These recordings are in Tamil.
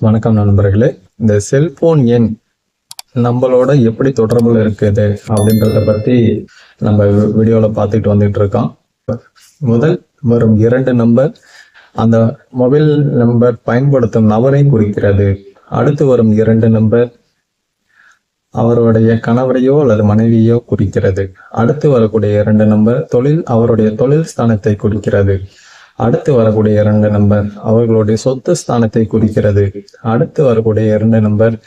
வணக்கம் நண்பர்களே. இந்த செல்போன் எண் நம்மளோட எப்படி தொடர்புல இருக்குது அப்படின்றத பத்தி நம்ம வீடியோல பார்த்துட்டு வந்துட்டு இருக்கோம். முதல் வரும் இரண்டு நம்பர் அந்த மொபைல் நம்பர் பயன்படுத்தும் நபரை குறிக்கிறது. அடுத்து வரும் இரண்டு நம்பர் அவருடைய கணவரையோ அல்லது மனைவியோ குறிக்கிறது. அடுத்து வரக்கூடிய இரண்டு நம்பர் தொழில் அவருடைய தொழில் ஸ்தானத்தை குறிக்கிறது. அடுத்து வரக்கூடிய இரண்டு நம்பர் அவர்களுடைய சொத்து ஸ்தானத்தை குறிக்கிறது. அடுத்து வரக்கூடிய இரண்டு நம்பர்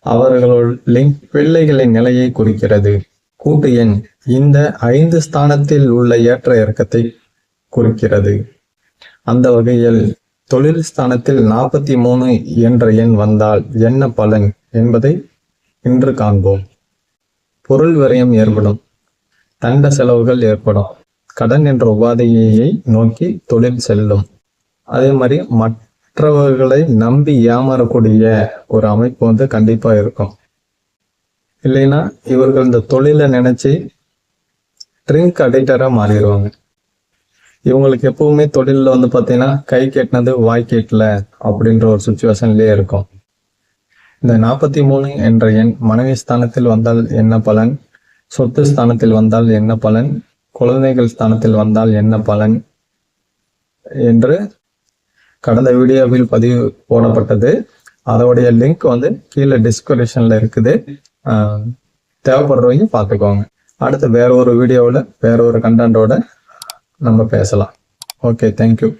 அவர்களுடைய பிள்ளைகளின் நிலையை குறிக்கிறது. கூட்டு எண் இந்த ஐந்து ஸ்தானத்தில் உள்ள ஏற்ற இறக்கத்தை குறிக்கிறது. அந்த வகையில் தொழில் ஸ்தானத்தில் நாற்பத்தி மூணு என்ற எண் வந்தால் என்ன பலன் என்பதை இன்று காண்போம். பொருள் விரயம் ஏற்படும். தண்ட செலவுகள் ஏற்படும். கடன் என்ற உபாதையை நோக்கி தொழில் செல்லும். அதே மாதிரி மற்றவர்களை நம்பி ஏமாறக்கூடிய ஒரு அமைப்பு வந்து கண்டிப்பா இருக்கும். இல்லைன்னா இவர்கள் இந்த தொழிலை நினைச்சு ட்ரிங்க் அடிக்டராக மாறிடுவாங்க. இவங்களுக்கு எப்பவுமே தொழிலில் வந்து பார்த்தீங்கன்னா கை கெட்டினது வாய் கேட்டல அப்படின்ற ஒரு சுச்சுவேஷன்லேயே இருக்கும். இந்த நாற்பத்தி மூணு என்ற எண் மனைவி ஸ்தானத்தில் வந்தால் என்ன பலன்? சொத்து ஸ்தானத்தில் வந்தால் என்ன பலன்? குழந்தைகள் ஸ்தானத்தில் வந்தால் என்ன பலன் என்று கடந்த வீடியோவில் பதிவு போடப்பட்டது. அதோடைய லிங்க் வந்து கீழே டிஸ்கிரிப்ஷன்ல இருக்குது. தேவைப்படுறவங்க பார்த்துக்கோங்க. அடுத்து வேற ஒரு வீடியோவில் வேற ஒரு கண்டென்ட்டோட நம்ம பேசலாம். Okay thank you